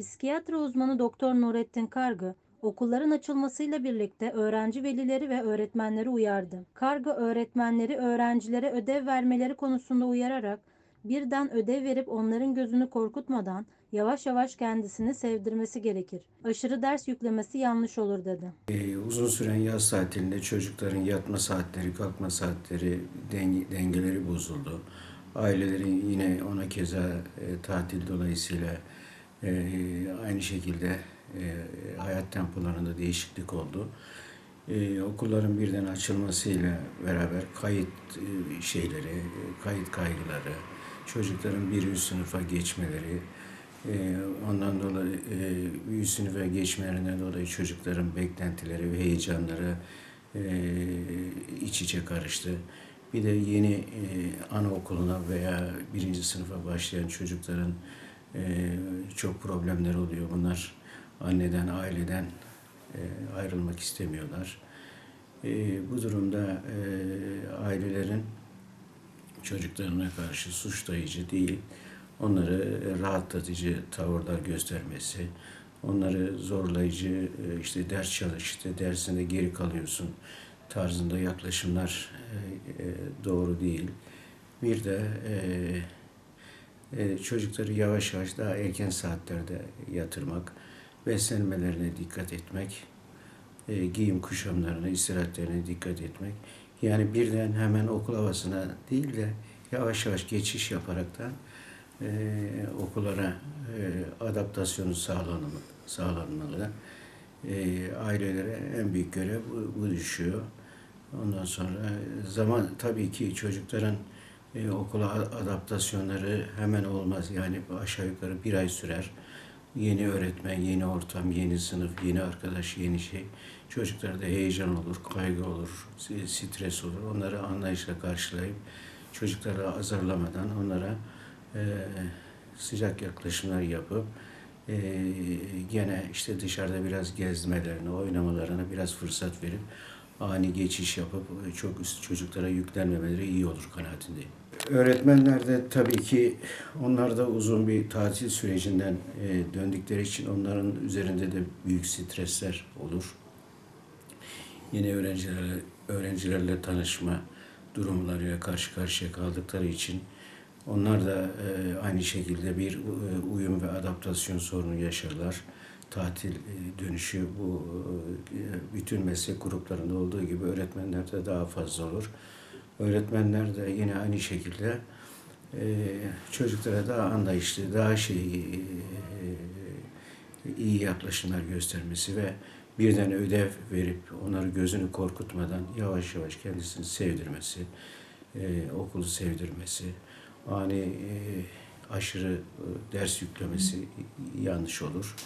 Psikiyatri uzmanı Doktor Nurettin Kargı, okulların açılmasıyla birlikte öğrenci velileri ve öğretmenleri uyardı. Kargı öğretmenleri öğrencilere ödev vermeleri konusunda uyararak birden ödev verip onların gözünü korkutmadan yavaş yavaş kendisini sevdirmesi gerekir. Aşırı ders yüklemesi yanlış olur dedi. Ee, uzun süren yaz tatilinde çocukların yatma saatleri, kalkma saatleri, denge- dengeleri bozuldu. Ailelerin yine ona keza e, tatil dolayısıyla e, aynı şekilde e, hayat tempolarında değişiklik oldu. E, okulların birden açılmasıyla beraber kayıt e, şeyleri, e, kayıt kaygıları, çocukların bir üst sınıfa geçmeleri, e, ondan dolayı e, üst sınıfa geçmelerinden dolayı çocukların beklentileri ve heyecanları e, iç içe karıştı. Bir de yeni e, anaokuluna veya birinci sınıfa başlayan çocukların çok problemler oluyor. Bunlar anneden, aileden e, ayrılmak istemiyorlar. E, bu durumda e, ailelerin çocuklarına karşı suçlayıcı değil, onları rahatlatıcı tavırlar göstermesi, onları zorlayıcı e, işte ders çalış, işte dersinde geri kalıyorsun tarzında yaklaşımlar doğru değil. Bir de e, e, çocukları yavaş yavaş daha erken saatlerde yatırmak, beslenmelerine dikkat etmek, e, giyim kuşamlarına, istirahatlerine dikkat etmek. Yani birden hemen okul havasına değil de yavaş yavaş geçiş yaparaktan e, okullara e, adaptasyonu sağlanmalı. E, ailelere en büyük görev bu, bu düşüyor. Ondan sonra zaman tabii ki çocukların e, okula adaptasyonları hemen olmaz. Yani aşağı yukarı bir ay sürer. Yeni öğretmen, yeni ortam, yeni sınıf, yeni arkadaş, yeni şey. Çocuklarda heyecan olur, kaygı olur, stres olur. Onları anlayışla karşılayıp çocukları azarlamadan onlara e, sıcak yaklaşımlar yapıp e, gene işte dışarıda biraz gezmelerini, oynamalarına biraz fırsat verip ani geçiş yapıp çok üst çocuklara yüklenmemeleri iyi olur kanaatindeyim. Öğretmenler de tabii ki onlar da uzun bir tatil sürecinden e, döndükleri için onların üzerinde de büyük stresler olur. Yeni öğrencilerle, öğrencilerle tanışma durumlarıyla karşı karşıya kaldıkları için onlar da e, aynı şekilde bir e, uyum ve adaptasyon sorunu yaşarlar. Tatil e, dönüşü bu e, bütün meslek gruplarında olduğu gibi öğretmenlerde daha fazla olur. Öğretmenler de yine aynı şekilde e, çocuklara daha anlayışlı, daha şey e, iyi yaklaşımlar göstermesi ve birden ödev verip onları gözünü korkutmadan yavaş yavaş kendisini sevdirmesi, e, okulu sevdirmesi, ani e, aşırı e, ders yüklemesi yanlış olur.